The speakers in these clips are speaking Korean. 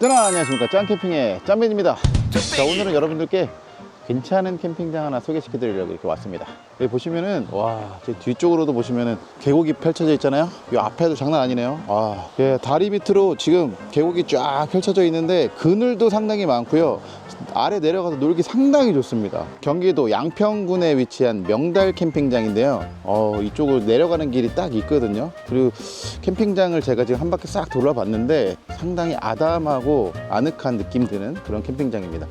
짠 안녕하십니까. 짠캠핑의 짠맨입니다. 자 오늘은 여러분들께 괜찮은 캠핑장 하나 소개시켜 드리려고 이렇게 왔습니다. 여기 보시면은 와 제 뒤쪽으로도 보시면은 계곡이 펼쳐져 있잖아요? 이 앞에도 장난 아니네요. 와 예, 다리 밑으로 지금 계곡이 쫙 펼쳐져 있는데 그늘도 상당히 많고요 아래 내려가서 놀기 상당히 좋습니다. 경기도 양평군에 위치한 명달 캠핑장인데요. 어, 이쪽으로 내려가는 길이 딱 있거든요. 그리고 캠핑장을 제가 지금 한 바퀴 싹 돌아봤는데 상당히 아담하고 아늑한 느낌 드는 그런 캠핑장입니다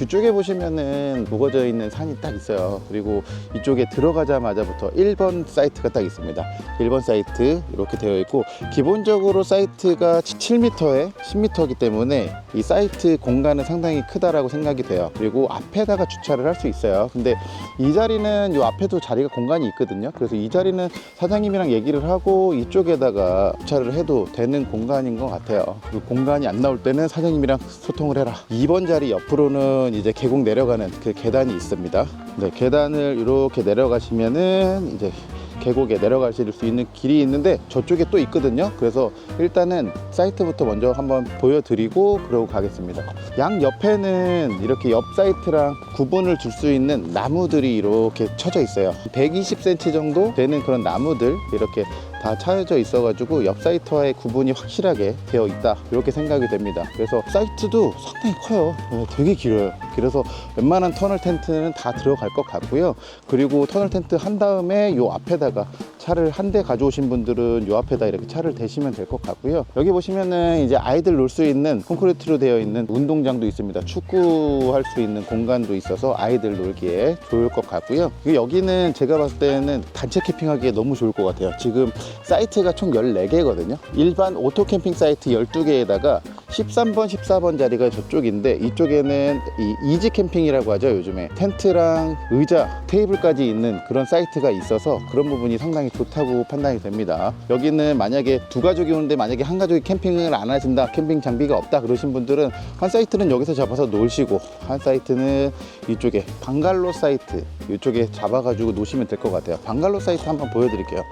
뒤쪽에 보시면은 무거져 있는 산이 딱 있어요. 그리고 이쪽에 들어가자마자부터 1번 사이트가 딱 있습니다. 1번 사이트 이렇게 되어 있고 기본적으로 사이트가 7m에 10m이기 때문에 이 사이트 공간은 상당히 크다라고 생각이 돼요. 그리고 앞에다가 주차를 할 수 있어요. 근데 이 자리는 이 앞에도 자리가 공간이 있거든요. 그래서 이 자리는 사장님이랑 얘기를 하고 이쪽에다가 주차를 해도 되는 공간인 것 같아요. 그리고 공간이 안 나올 때는 사장님이랑 소통을 해라. 2번 자리 옆으로는 이제 계곡 내려가는 그 계단이 있습니다. 네, 계단을 이렇게 내려가시면은 이제 계곡에 내려가실 수 있는 길이 있는데 저쪽에 또 있거든요. 그래서 일단은 사이트부터 먼저 한번 보여드리고 그러고 가겠습니다. 양 옆에는 이렇게 옆 사이트랑 구분을 줄 수 있는 나무들이 이렇게 쳐져 있어요. 120cm 정도 되는 그런 나무들 이렇게 다 차여져 있어가지고 옆 사이트와의 구분이 확실하게 되어 있다 이렇게 생각이 됩니다. 그래서 사이트도 상당히 커요. 네, 되게 길어요. 그래서 웬만한 터널 텐트는 다 들어갈 것 같고요. 그리고 터널 텐트 한 다음에 요 앞에다가 차를 한 대 가져오신 분들은 요 앞에다 이렇게 차를 대시면 될 것 같고요. 여기 보시면은 이제 아이들 놀 수 있는 콘크리트로 되어 있는 운동장도 있습니다. 축구할 수 있는 공간도 있어서 아이들 놀기에 좋을 것 같고요. 여기는 제가 봤을 때는 단체 캠핑하기에 너무 좋을 것 같아요. 지금 사이트가 총 14개거든요. 일반 오토 캠핑 사이트 12개에다가 13번, 14번 자리가 저쪽인데 이쪽에는 이 이지 캠핑이라고 하죠. 요즘에 텐트랑 의자, 테이블까지 있는 그런 사이트가 있어서 그런 부분이 상당히 좋다고 판단이 됩니다. 여기는 만약에 두 가족이 오는데 만약에 한 가족이 캠핑을 안 하신다, 캠핑 장비가 없다 그러신 분들은 한 사이트는 여기서 잡아서 놀시고 한 사이트는 이쪽에 방갈로 사이트 이쪽에 잡아가지고 놓으시면 될 것 같아요. 방갈로 사이트 한번 보여드릴게요.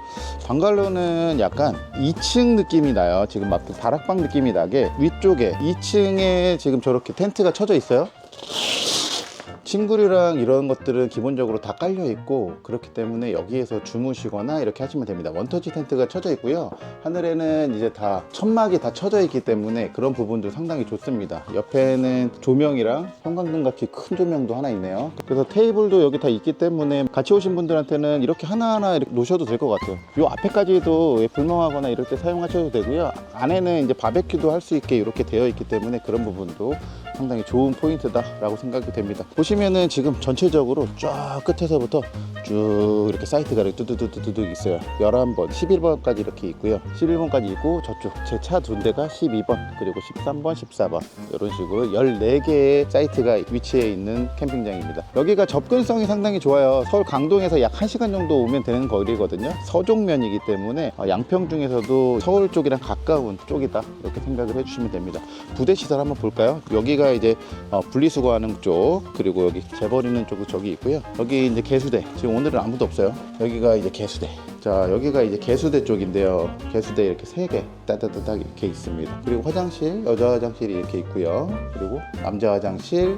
방갈로 는 약간 2층 느낌이 나요. 지금 막 다락방 느낌이 나게 위쪽에 2층에 지금 저렇게 텐트가 쳐져 있어요. 친구류랑 이런 것들은 기본적으로 다 깔려 있고 그렇기 때문에 여기에서 주무시거나 이렇게 하시면 됩니다. 원터치 텐트가 쳐져 있고요. 하늘에는 이제 다 천막이 다 쳐져 있기 때문에 그런 부분도 상당히 좋습니다. 옆에는 조명이랑 형광등 같이 큰 조명도 하나 있네요. 그래서 테이블도 여기 다 있기 때문에 같이 오신 분들한테는 이렇게 하나하나 이렇게 놓으셔도 될 것 같아요. 이 앞에까지도 불멍하거나 이럴 때 사용하셔도 되고요. 안에는 이제 바베큐도 할 수 있게 이렇게 되어 있기 때문에 그런 부분도 상당히 좋은 포인트다라고 생각이 됩니다. 보시면은 지금 전체적으로 쫙 끝에서부터 쭉 이렇게 사이트가 이렇게 뚜두두두두 있어요. 11번, 11번까지 이렇게 있고요. 11번까지 있고 저쪽 제차두 대가 12번 그리고 13번, 14번 이런 식으로 14개의 사이트가 위치해 있는 캠핑장입니다. 여기가 접근성이 상당히 좋아요. 서울 강동에서 약 1시간 정도 오면 되는 거리거든요. 서종면이기 때문에 어, 양평 중에서도 서울 쪽이랑 가까운 쪽이다 이렇게 생각을 해주시면 됩니다. 부대 시설 한번 볼까요? 여기가 이제 어, 분리수거하는 쪽 그리고 여기 재버리는 쪽도 저기 있고요. 여기 이제 개수대 지금 오늘은 아무도 없어요. 여기가 이제 개수대. 자 여기가 이제 개수대 쪽인데요. 개수대 이렇게 세 개 따다다닥 이렇게 있습니다. 그리고 화장실 여자 화장실이 이렇게 있고요. 그리고 남자 화장실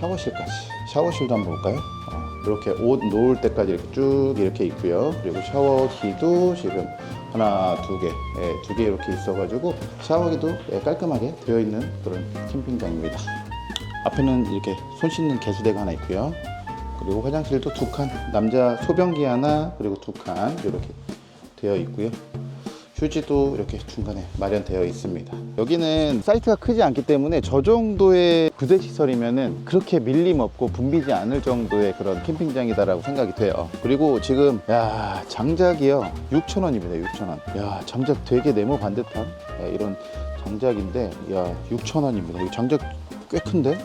샤워실까지 샤워실도 한번 볼까요? 어, 이렇게 옷 놓을 때까지 이렇게 쭉 이렇게 있고요. 그리고 샤워기도 지금 하나, 두 개, 예, 두개 이렇게 있어가지고 샤워기도 예, 깔끔하게 되어 있는 그런 캠핑장입니다. 앞에는 이렇게 손 씻는 개수대가 하나 있고요. 그리고 화장실도 두 칸, 남자 소변기 하나, 그리고 두 칸 이렇게 되어 있고요. 휴지도 이렇게 중간에 마련되어 있습니다. 여기는 사이트가 크지 않기 때문에 저 정도의 부대 시설이면은 그렇게 밀림 없고 붐비지 않을 정도의 그런 캠핑장이다라고 생각이 돼요. 그리고 지금 야 장작이요 6,000원입니다. 6,000원. 야 장작 되게 네모 반듯한 야, 이런 장작인데 야 6,000원입니다. 이 장작 꽤 큰데?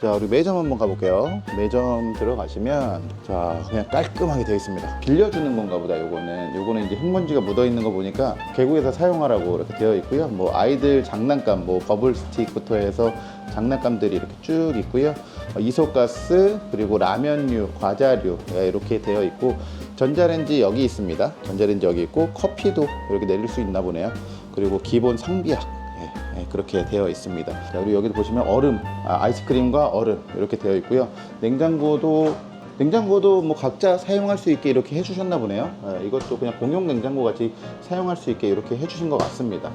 자, 우리 매점 한번 가볼게요. 매점 들어가시면, 자, 그냥 깔끔하게 되어 있습니다. 빌려주는 건가 보다, 요거는. 요거는 이제 흙먼지가 묻어 있는 거 보니까 계곡에서 사용하라고 이렇게 되어 있고요. 뭐, 아이들 장난감, 뭐, 버블 스틱부터 해서 장난감들이 이렇게 쭉 있고요. 어, 이소가스, 그리고 라면류, 과자류, 예, 이렇게 되어 있고, 전자레인지 여기 있습니다. 전자레인지 여기 있고, 커피도 이렇게 내릴 수 있나 보네요. 그리고 기본 상비약. 예, 네, 그렇게 되어 있습니다. 자, 그리고 여기도 보시면 얼음, 아, 아이스크림과 얼음 이렇게 되어 있고요. 냉장고도 냉장고도 뭐 각자 사용할 수 있게 이렇게 해주셨나 보네요. 네, 이것도 그냥 공용 냉장고 같이 사용할 수 있게 이렇게 해주신 것 같습니다.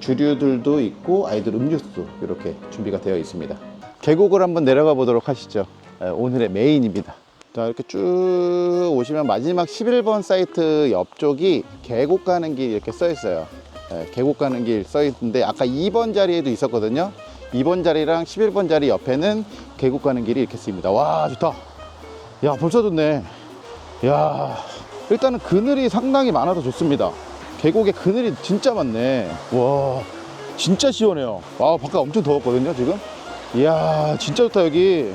주류들도 있고 아이들 음료수도 이렇게 준비가 되어 있습니다. 계곡을 한번 내려가 보도록 하시죠. 네, 오늘의 메인입니다. 자 이렇게 쭉 오시면 마지막 11번 사이트 옆쪽이 계곡 가는 길 이렇게 써 있어요. 네, 계곡 가는 길 써 있는데 아까 2번 자리에도 있었거든요. 2번 자리랑 11번 자리 옆에는 계곡 가는 길이 이렇게 쓰입니다. 와 좋다. 야 벌써 좋네. 야 일단은 그늘이 상당히 많아서 좋습니다. 계곡에 그늘이 진짜 많네. 와 진짜 시원해요. 아 바깥 엄청 더웠거든요 지금. 이야 진짜 좋다 여기.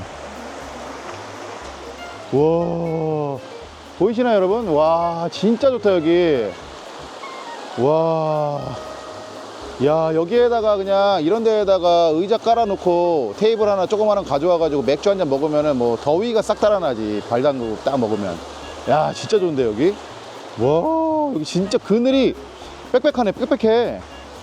와 보이시나요 여러분? 와 진짜 좋다 여기 와. 야 여기에다가 그냥 이런 데에다가 의자 깔아놓고 테이블 하나 조그마한 가져와가지고 맥주 한 잔 먹으면은 뭐 더위가 싹 달아나지 발 담그고 딱 먹으면. 야 진짜 좋은데 여기? 와 여기 진짜 그늘이 빽빽하네 빽빽해.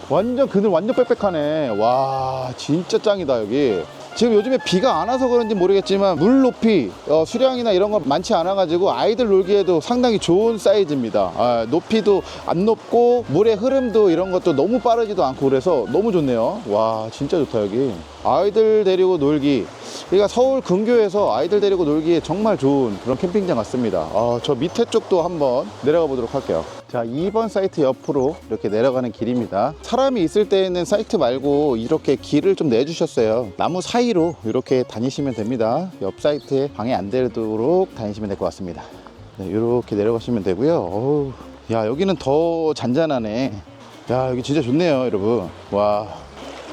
완전 그늘 완전 빽빽하네. 와 진짜 짱이다 여기 지금 요즘에 비가 안 와서 그런지 모르겠지만 물 높이 어, 수량이나 이런 거 많지 않아 가지고 아이들 놀기에도 상당히 좋은 사이즈입니다. 아, 높이도 안 높고 물의 흐름도 이런 것도 너무 빠르지도 않고 그래서 너무 좋네요. 와 진짜 좋다 여기. 아이들 데리고 놀기. 그러니까 서울 근교에서 아이들 데리고 놀기에 정말 좋은 그런 캠핑장 같습니다. 아, 저 밑에 쪽도 한번 내려가 보도록 할게요 자 2번 사이트 옆으로 이렇게 내려가는 길입니다. 사람이 있을 때에는 사이트 말고 이렇게 길을 좀 내주셨어요. 나무 사이로 이렇게 다니시면 됩니다. 옆 사이트에 방해 안 되도록 다니시면 될 것 같습니다. 네, 이렇게 내려가시면 되고요. 어우, 야 여기는 더 잔잔하네. 야 여기 진짜 좋네요 여러분. 와.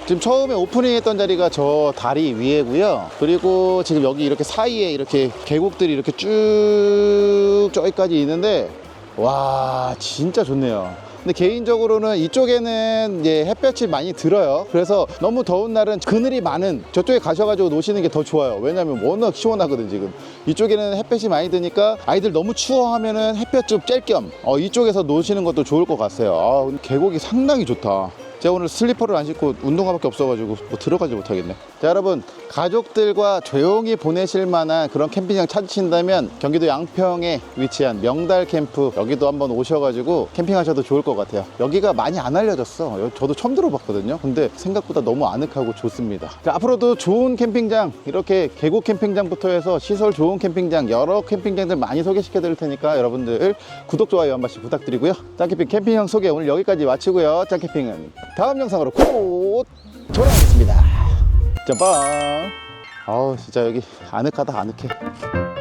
지금 처음에 오프닝 했던 자리가 저 다리 위에고요. 그리고 지금 여기 이렇게 사이에 이렇게 계곡들이 이렇게 쭉 저기까지 있는데 와 진짜 좋네요. 근데 개인적으로는 이쪽에는 이제 햇볕이 많이 들어요. 그래서 너무 더운 날은 그늘이 많은 저쪽에 가셔가지고 노시는 게 더 좋아요. 왜냐면 워낙 시원하거든 지금. 이쪽에는 햇볕이 많이 드니까 아이들 너무 추워하면은 햇볕 좀 쬐겸 어, 이쪽에서 노시는 것도 좋을 것 같아요. 아, 계곡이 상당히 좋다. 제가 오늘 슬리퍼를 안 신고 운동화밖에 없어가지고 뭐 들어가지 못하겠네. 자, 여러분 가족들과 조용히 보내실 만한 그런 캠핑장 찾으신다면 경기도 양평에 위치한 명달 캠프 여기도 한번 오셔가지고 캠핑하셔도 좋을 것 같아요. 여기가 많이 안 알려졌어. 여- 저도 처음 들어봤거든요. 근데 생각보다 너무 아늑하고 좋습니다. 자, 앞으로도 좋은 캠핑장 이렇게 계곡 캠핑장부터 해서 시설 좋은 캠핑장 여러 캠핑장들 많이 소개시켜 드릴 테니까 여러분들 구독 좋아요 한 번씩 부탁드리고요. 짱캠핑 캠핑형 소개 오늘 여기까지 마치고요. 짱캠핑은 다음 영상으로 곧 돌아오겠습니다. 짬빵. 아우 진짜 여기 아늑하다 아늑해.